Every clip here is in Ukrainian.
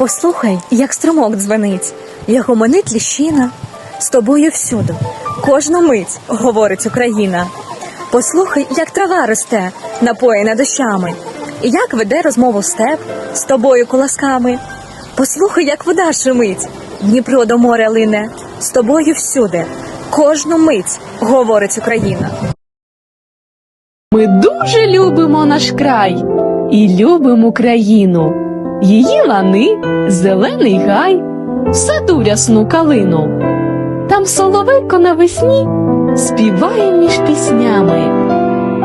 Послухай, як струмок дзвенить, як гомонить ліщина. З тобою всюди, кожну мить, говорить Україна. Послухай, як трава росте, напоєна дощами, і як веде розмову степ з тобою колосками. Послухай, як вода шумить, Дніпро до моря лине, з тобою всюди, кожну мить, говорить Україна. Ми дуже любимо наш край і любимо Україну. Її лани, зелений гай, в саду рясну калину. Там соловейко навесні співає між піснями.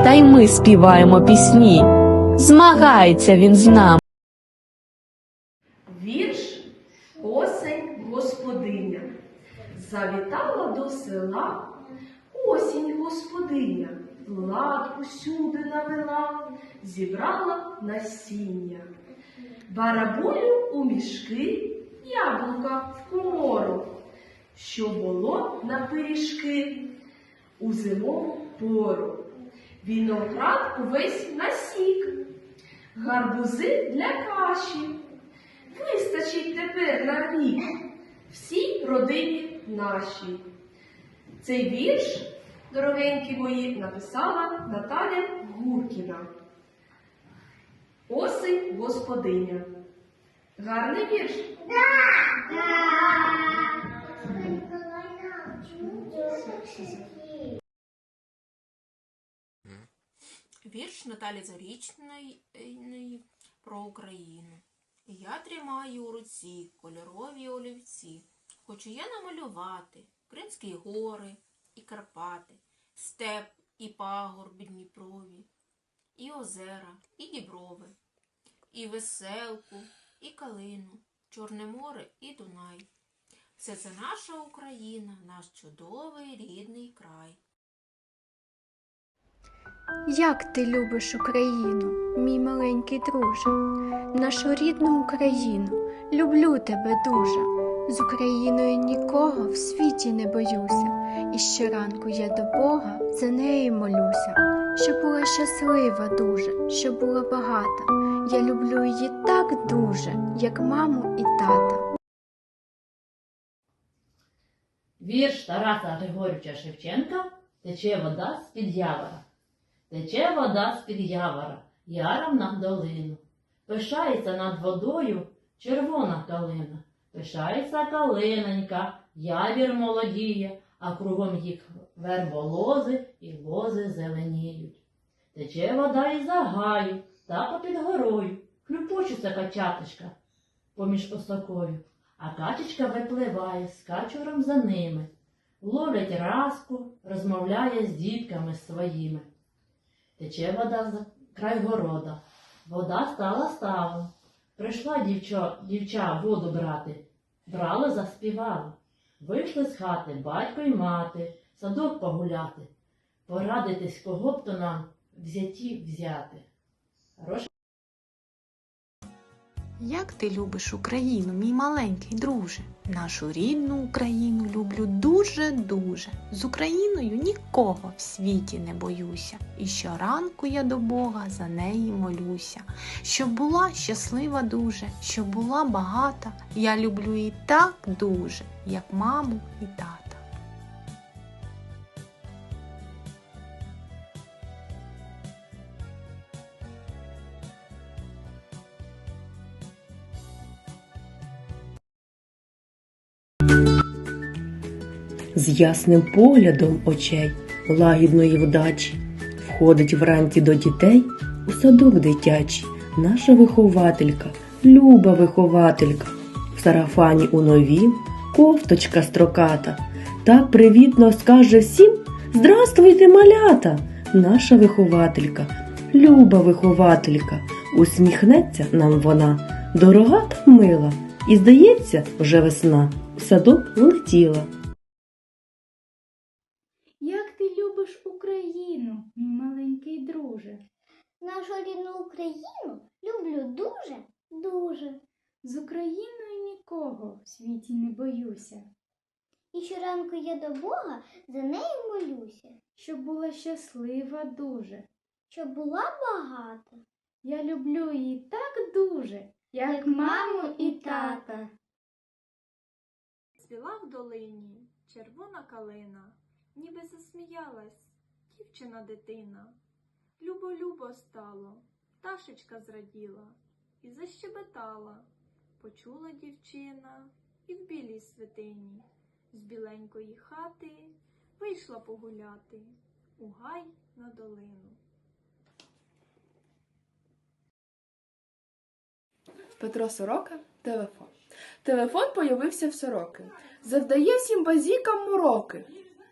Та й ми співаємо пісні. Змагається він з нами. Вірш Осень господиня. Завітала до села осінь господиня, лад усюди навела, зібрала насіння. Бараболю у мішки, яблука в комору, що було на пиріжки у зимову пору. Віноград увесь насік, гарбузи для каші. Вистачить тепер на рік всій родині нашій. Цей вірш, дорогенькі мої, написала Наталя Гуркіна. Осень господиня. Гарний вірш? Вірш Наталі Зарічної про Україну. Я тримаю у руці кольорові олівці. Хочу я намалювати Кримські гори і Карпати, степ і пагорби Дніпрові, і озера, і діброви, і веселку, і калину, Чорне море і Дунай. Все це наша Україна, наш чудовий рідний край. Як ти любиш Україну, мій маленький друже, нашу рідну Україну, люблю тебе дуже. З Україною нікого в світі не боюся, і щоранку я до Бога за неї молюся, щоб була щаслива дуже, щоб була багата. Я люблю її так дуже, як маму і тата. Вірш Тараса Григорьовича Шевченка Тече вода з-під явора. Тече вода з-під явора, яром на долину. Пишається над водою червона калина. Пишається калинонька, явір молодіє, а кругом їх верболози і лози зеленіють. Тече вода із загаю, та попід горою, хлюпочуться качаточка поміж осокою, а качечка випливає з качуром за ними, ловлять разку, розмовляє з дітками своїми. Тече вода за край города, вода стала ставом. Прийшла дівча, дівча воду брати, брала, заспівала. Вийшли з хати батько й мати, садок погуляти, порадитись, кого б то нам взяті взяти. Як ти любиш Україну, мій маленький друже? Нашу рідну Україну люблю дуже-дуже. З Україною нікого в світі не боюся. І щоранку я до Бога за неї молюся. Щоб була щаслива дуже, щоб була багата. Я люблю її так дуже, як маму і тата. З ясним поглядом очей, лагідної вдачі, входить вранці до дітей у садок дитячий, наша вихователька, люба вихователька, в сарафані у новім, кофточка строката, так привітно скаже всім Здравствуйте, малята! Наша вихователька, люба вихователька, усміхнеться нам вона, дорога та мила, і здається, вже весна, в садок влетіла. Як ти любиш Україну, мій маленький друже? Нашу рідну Україну люблю дуже, дуже. З Україною нікого в світі не боюся, І щоранку я до Бога за нею молюся, щоб була щаслива дуже. щоб була багата. Я люблю її так дуже, як маму і тата. Цвіла в долині червона калина, ніби засміялась дівчина дитина. Любо-любо стало, пташечка зраділа і защебетала. Почула дівчина і в білій святині з біленької хати вийшла погуляти у гай на долину. Петро Сорока телефон. Телефон появився в сороки. Завдає всім базікам мороки.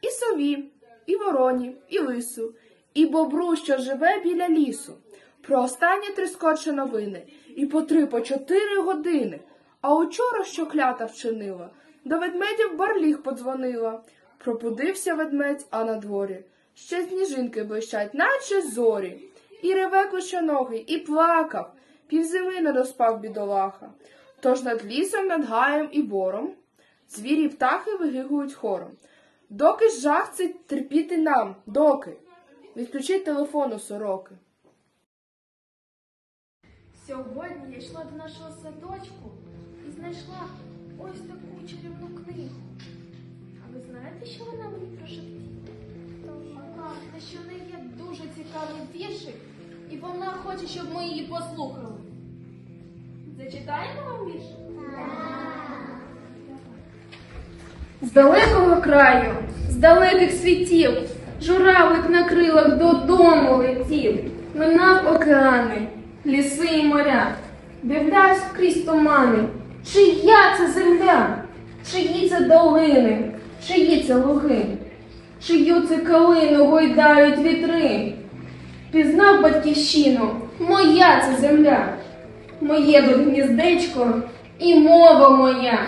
І сові, і вороні, і лису, і бобру, що живе біля лісу. Про останні трискоче новини, і по три, по чотири години. А учора, що клята вчинила, до ведмедів барліг подзвонила. Пробудився ведмедь, а на дворі ще сніжинки блищать, наче зорі. І реве клишоногий, і плакав, півзими не доспав бідолаха. Тож над лісом, над гаєм і бором звірі птахи вигигують хором. Доки ж жах цей терпіти нам, доки? Відключіть телефону сороки. Сьогодні я йшла до нашого садочку і знайшла ось таку чарівну книгу. А ви знаєте, що вона мені прошептіла? Каже, що в неї є дуже цікавий віршик, і вона хоче, щоб ми її послухали. Зачитаємо вам віршик? З далекого краю, з далеких світів, журавлик на крилах додому летів, минав океани, ліси і моря, дивлявся крізь тумани, чия це земля, чиї це долини, чиї це луги, чию це калину гойдають вітри. Пізнав батьківщину, моя це земля, моє тут гніздечко і мова моя.